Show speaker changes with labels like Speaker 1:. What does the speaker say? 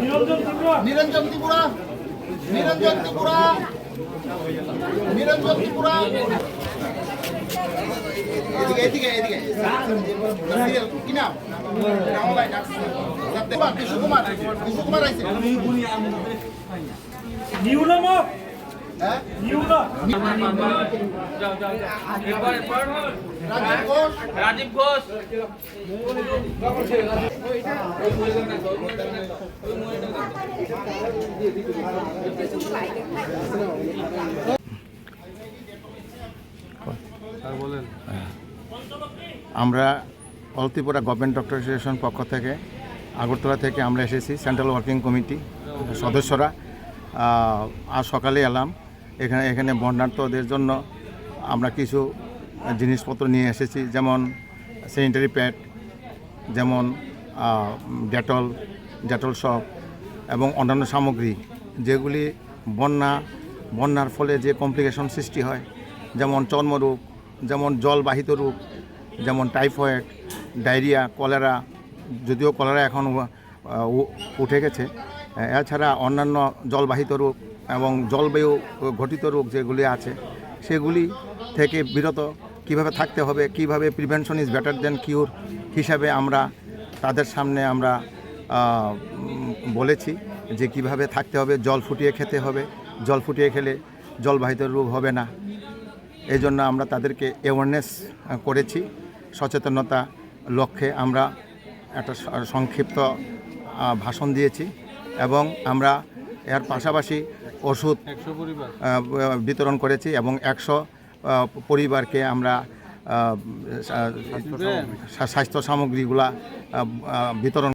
Speaker 1: নিরঞ্জন ত্রিপুরা নিরঞ্জন ত্রিপুরা নিরঞ্জন ত্রিপুরা। এদিকে এদিকে এদিকে। কি নাম? রামবাই ডাকছে। সত্যবান কৃষ্ণকুমার কৃষ্ণকুমার আইছে।
Speaker 2: নিউলামা
Speaker 1: হ্যাঁ
Speaker 2: নিউলা
Speaker 1: রাজীব ঘোষ আমরা all Tripura government doctor association পক্ষ থেকে, আগরতলা থেকে আমরা এসেছি সেন্ট্রাল ওয়ার্কিং কমিটি সদস্যরা। আজ সকালে এলাম। এখানে এখানে বন্যার্থদের জন্য আমরা কিছু জিনিসপত্র নিয়ে এসেছি, যেমন স্যানিটারি প্যাড যেমন ডেটল ডেটল সপ এবং অন্যান্য সামগ্রী, যেগুলি বন্যা, বন্যার ফলে যে কমপ্লিকেশন সৃষ্টি হয়, যেমন চর্মরোগ, যেমন জলবাহিত রোগ, যেমন টাইফয়েড ডায়রিয়া কলেরা যদিও কলেরা এখন উঠে গেছে, এছাড়া অন্যান্য জলবাহিত রোগ এবং জলবায়ু ঘটিত রোগ যেগুলি আছে, সেগুলি থেকে বিরত কীভাবে থাকতে হবে, কীভাবে prevention is better than cure হিসাবে আমরা তাদের সামনে আমরা বলেছি যে কীভাবে থাকতে হবে, জল ফুটিয়ে খেতে হবে। জল ফুটিয়ে খেলে জলবাহিত রোগ হবে না। এই জন্য আমরা তাদেরকে অ্যাওয়ারনেস করেছি। সচেতনতা লক্ষ্যে আমরা একটা সংক্ষিপ্ত ভাষণ দিয়েছি এবং আমরা এর পাশাপাশি ওষুধ বিতরণ করেছি এবং একশো পরিবারকে আমরা স্বাস্থ্য সামগ্রীগুলা বিতরণ